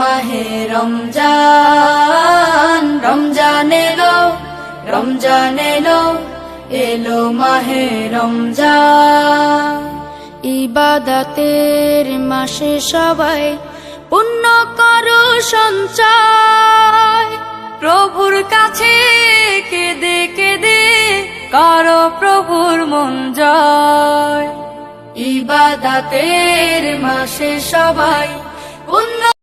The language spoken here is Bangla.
মাহে রমজান রমজান এলো রমজান এলো এলো মাহে রমজান। ইবাদতের মাসে সবাই পুণ্য করো সঞ্চয়। প্রভুর কাছে কেঁদে কেঁদে করো প্রভুর মন জয়। ইবাদাতের মাসে সবাই পুণ্য